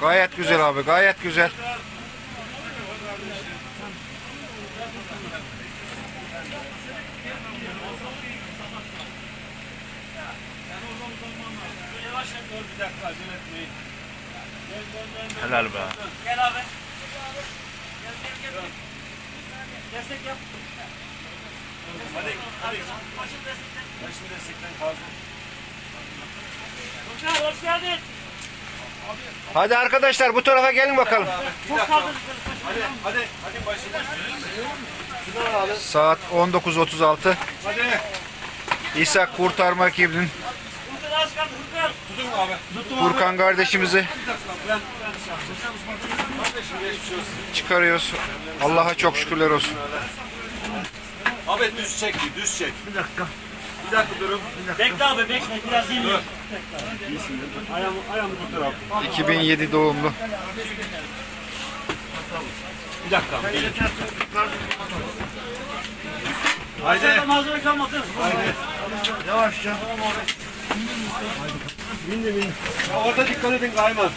Gayet güzel abi gayet güzel. Helal be. Gel abi. Gel gel gel. Destek yap. Hadi hadi. Başım destekten. Başım destekten kalsın. Hoş hoş geldin. Hadi arkadaşlar bu tarafa gelin bakalım. Hadi hadi hadi başına. Saat 19.36. Hadi. İsa kurtarma ekibinin Furkan kardeşimizi çıkarıyoruz. Allah'a çok şükürler olsun. Abi düz çek, düz çek. Bir dakika. Bir dakika durun. Bekle abi bekle biraz iyi. Ayağımı, ayağımı tutur abi. 2007 doğumlu. Bir dakika abi. gelin. Haydi. Haydi. Malzeme kalmadı. Yavaşça. Bindi bindi. Orada dikkat edin kayman.